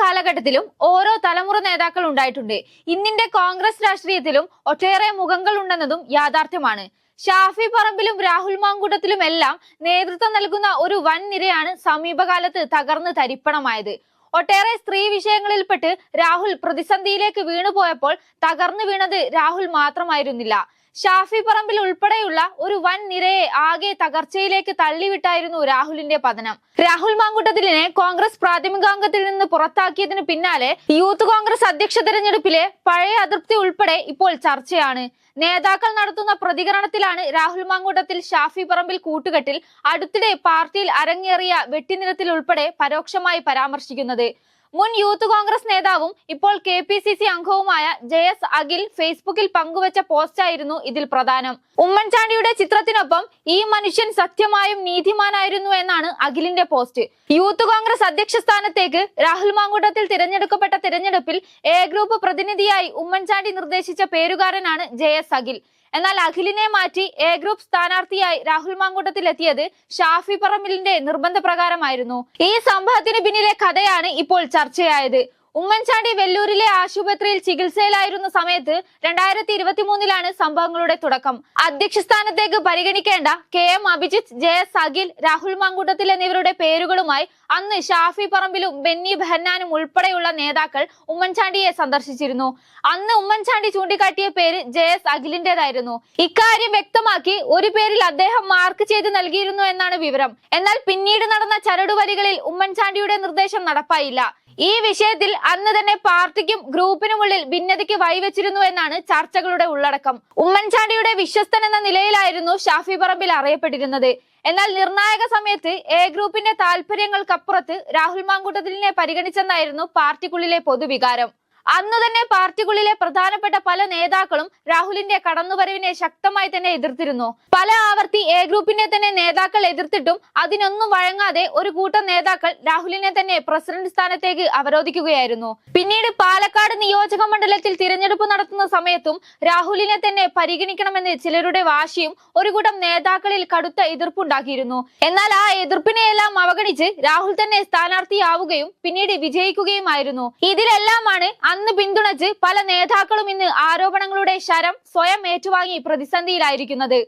കാലഘട്ടത്തിലും ഓരോ തലമുറ നേതാക്കൾ ഉണ്ടായിട്ടുണ്ട്. ഇന്നിന്റെ കോൺഗ്രസ് രാഷ്ട്രീയത്തിലും ഒട്ടേറെ മുഖങ്ങൾ ഉണ്ടെന്നതും യാഥാർത്ഥ്യമാണ്. ഷാഫി പറമ്പിലും രാഹുൽ മാങ്കൂട്ടത്തിലും എല്ലാം നേതൃത്വം നൽകുന്ന ഒരു വൻ നിരയാണ് സമീപകാലത്ത് തകർന്ന് തരിപ്പണമായത്. ഒട്ടേറെ സ്ത്രീ വിഷയങ്ങളിൽപ്പെട്ട് രാഹുൽ പ്രതിസന്ധിയിലേക്ക് വീണുപോയപ്പോൾ തകർന്നു വീണത് രാഹുൽ മാത്രമായിരുന്നില്ല. ഷാഫി പറമ്പിൽ ഉൾപ്പെടെയുള്ള ഒരു വൻ നിരയെ ആകെ തകർച്ചയിലേക്ക് തള്ളിവിട്ടായിരുന്നു രാഹുലിന്റെ പതനം. രാഹുൽ മാങ്കുട്ടത്തിലിനെ കോൺഗ്രസ് പ്രാഥമികാംഗത്തിൽ നിന്ന് പുറത്താക്കിയതിന് പിന്നാലെ യൂത്ത് കോൺഗ്രസ് അധ്യക്ഷ തെരഞ്ഞെടുപ്പിലെ പഴയ അതൃപ്തി ഉൾപ്പെടെ ഇപ്പോൾ ചർച്ചയാണ്. നേതാക്കൾ നടത്തുന്ന പ്രതികരണത്തിലാണ് രാഹുൽ മാങ്കൂട്ടത്തിൽ ഷാഫി പറമ്പിൽ കൂട്ടുകെട്ടിൽ അടുത്തിടെ പാർട്ടിയിൽ അരങ്ങേറിയ വെട്ടിനിരത്തിൽ ഉൾപ്പെടെ പരോക്ഷമായി പരാമർശിക്കുന്നത്. മുൻ യൂത്ത് കോൺഗ്രസ് നേതാവും ഇപ്പോൾ കെ പി സി സി അംഗവുമായ ജെ എസ് അഖിൽ ഫേസ്ബുക്കിൽ പങ്കുവച്ച പോസ്റ്റായിരുന്നു ഇതിൽ പ്രധാനം. ഉമ്മൻചാണ്ടിയുടെ ചിത്രത്തിനൊപ്പം ഈ മനുഷ്യൻ സത്യമായും നീതിമാനായിരുന്നു എന്നാണ് അഖിലിന്റെ പോസ്റ്റ്. യൂത്ത് കോൺഗ്രസ് അധ്യക്ഷ സ്ഥാനത്തേക്ക് രാഹുൽ മാങ്കൂട്ടത്തിൽ തിരഞ്ഞെടുക്കപ്പെട്ട തിരഞ്ഞെടുപ്പിൽ എ ഗ്രൂപ്പ് പ്രതിനിധിയായി ഉമ്മൻചാണ്ടി നിർദ്ദേശിച്ച പേരുകാരനാണ് ജെ എസ് അഖിൽ. എന്നാൽ അഖിലിനെ മാറ്റി എ ഗ്രൂപ്പ് സ്ഥാനാർത്ഥിയായി രാഹുൽ മാങ്കൂട്ടത്തിൽ എത്തിയത് ഷാഫി പറമ്പിലിന്റെ നിർബന്ധപ്രകാരമായിരുന്നു. ഈ സംഭവത്തിന് പിന്നിലെ കഥയാണ് ഇപ്പോൾ ചർച്ചയായത്. ഉമ്മൻചാണ്ടി വെല്ലൂരിലെ ആശുപത്രിയിൽ ചികിത്സയിലായിരുന്ന സമയത്ത് രണ്ടായിരത്തി ഇരുപത്തി മൂന്നിലാണ് സംഭവങ്ങളുടെ തുടക്കം. അധ്യക്ഷസ്ഥാനത്തേക്ക് പരിഗണിക്കേണ്ട K M Abhijith J S Akhil Rahul Mamkootathil എന്നിവരുടെ പേരുകളുമായി അന്ന് ഷാഫി പറമ്പിലും ബെന്നി ബെഹന്നാനും ഉൾപ്പെടെയുള്ള നേതാക്കൾ ഉമ്മൻചാണ്ടിയെ സന്ദർശിച്ചിരുന്നു. അന്ന് ഉമ്മൻചാണ്ടി ചൂണ്ടിക്കാട്ടിയ പേര് ജെ എസ് അഖിലിന്റേതായിരുന്നു. ഇക്കാര്യം വ്യക്തമാക്കി ഒരു പേരിൽ അദ്ദേഹം മാർക്ക് ചെയ്ത് നൽകിയിരുന്നു എന്നാണ് വിവരം. എന്നാൽ പിന്നീട് നടന്ന ചരടുവലികളിൽ ഉമ്മൻചാണ്ടിയുടെ നിർദ്ദേശം നടപ്പായില്ല. ഈ വിഷയത്തിൽ അന്ന് തന്നെ പാർട്ടിക്കും ഗ്രൂപ്പിനുമുള്ളിൽ ഭിന്നതയ്ക്ക് വഴിവെച്ചിരുന്നു എന്നാണ് ചർച്ചകളുടെ ഉള്ളടക്കം. ഉമ്മൻചാണ്ടിയുടെ വിശ്വസ്തൻ എന്ന നിലയിലായിരുന്നു ഷാഫി പറമ്പിൽ അറിയപ്പെട്ടിരുന്നത്. എന്നാൽ നിർണായക സമയത്ത് എ ഗ്രൂപ്പിന്റെ താല്പര്യങ്ങൾക്കപ്പുറത്ത് രാഹുൽ മാങ്കൂട്ടത്തിലിനെ പരിഗണിച്ചെന്നായിരുന്നു പാർട്ടിക്കുള്ളിലെ പൊതുവികാരം. അന്നു തന്നെ പാർട്ടിക്കുള്ളിലെ പ്രധാനപ്പെട്ട പല നേതാക്കളും രാഹുലിന്റെ കടന്നുവരവിനെ ശക്തമായി തന്നെ എതിർത്തിരുന്നു. പല ആവർത്തി എ ഗ്രൂപ്പിനെ തന്നെ നേതാക്കൾ എതിർത്തിട്ടും അതിനൊന്നും വഴങ്ങാതെ ഒരു കൂട്ടം നേതാക്കൾ രാഹുലിനെ തന്നെ പ്രസിഡന്റ് സ്ഥാനത്തേക്ക് അവരോധിക്കുകയായിരുന്നു. പിന്നീട് പാലക്കാട് നിയോജക മണ്ഡലത്തിൽ തിരഞ്ഞെടുപ്പ് നടത്തുന്ന സമയത്തും രാഹുലിനെ തന്നെ പരിഗണിക്കണമെന്ന് ചിലരുടെ വാശിയും ഒരു കൂട്ടം നേതാക്കളിൽ കടുത്ത എതിർപ്പുണ്ടാക്കിയിരുന്നു. എന്നാൽ ആ എതിർപ്പിനെയെല്ലാം അവഗണിച്ച് രാഹുൽ തന്നെ സ്ഥാനാർത്ഥിയാവുകയും പിന്നീട് വിജയിക്കുകയുമായിരുന്നു. ഇതിലെല്ലാമാണ് അന്ന് പിന്തുണച്ച് പല നേതാക്കളും ഇന്ന് ആരോപണങ്ങളുടെ ശരം സ്വയം ഏറ്റുവാങ്ങി പ്രതിസന്ധിയിലായിരിക്കുന്നത്.